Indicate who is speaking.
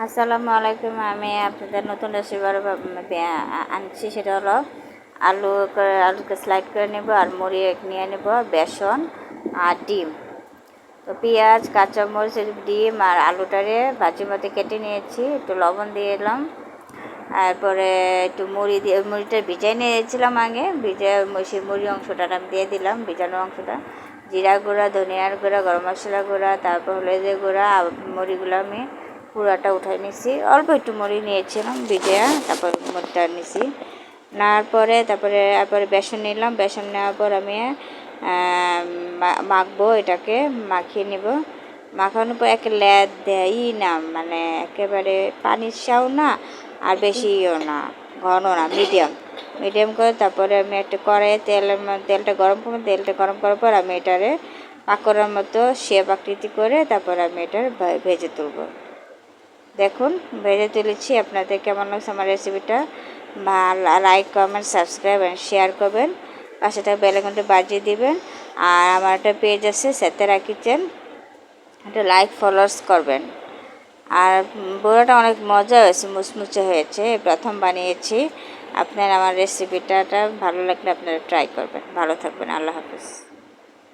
Speaker 1: আসসালামু আলাইকুম, আমি আপনাদের নতুন রেসিপি আরও আনছি, সেটা হলো আলু আলুকে স্লাইড করে নেব, আর মুড়ি নিয়ে নেব, বেসন আর ডিম। তো পেঁয়াজ, কাঁচামরিচ, ডিম আর আলুটারে ভাজির মধ্যে কেটে নিয়েছি, একটু লবণ দিয়ে এলাম তারপরে একটু মুড়ি দিয়ে মুড়িটা ভিজাই নিয়েছিলাম আগে, ভিজে সেই মুড়ি অংশটা আমি দিয়ে দিলাম, ভিজানো অংশটা। জিরা গুঁড়া, ধনিয়ার গুঁড়া, গরম মশলা গুঁড়া, তারপর হলুদের গুঁড়া মুড়িগুলো আমি পুরাটা উঠাই নিছি। অল্প একটু মুড়ি নিয়েছিলাম ভিজে তারপর মুড়িটা নিছি নেওয়ার পরে তারপরে তারপরে বেসন নিলাম। বেসন নেওয়ার পর আমি মাখবো এটাকে, মাখিয়ে নিব। মাখানোর পর এক ল্যাদ দেয়ই না মানে একেবারে পানির সাও না আর বেশিও না, ঘন না, মিডিয়াম। মিডিয়াম করে তারপরে আমি একটা কড়াইয়ে তেলের তেলটা গরম করব তেলটা গরম করার পর আমি এটারে পাকড়ার মতো শেপ আকৃতি করে তারপর আমি এটার ভেজে তুলবো। দেখুন ভেজে তুলেছি। আপনাদের কেমন লাগছে আমার রেসিপিটা like comment subscribe and share করবেন। পাশে থাকা বেলাকনটা বাজিয়ে দিবেন। আর আমার একটা পেজ আছে সেতেরা কিচেন একটা লাইক ফলোয়ার্স করবেন। আর বড়াটা অনেক মজা হয়েছে, মুচমুচে হয়েছে। প্রথম বানিয়েছি। আপনার আমার রেসিপিটা ভালো লাগলে আপনারা ট্রাই করবেন। ভালো থাকবেন। আল্লাহ হাফিজ।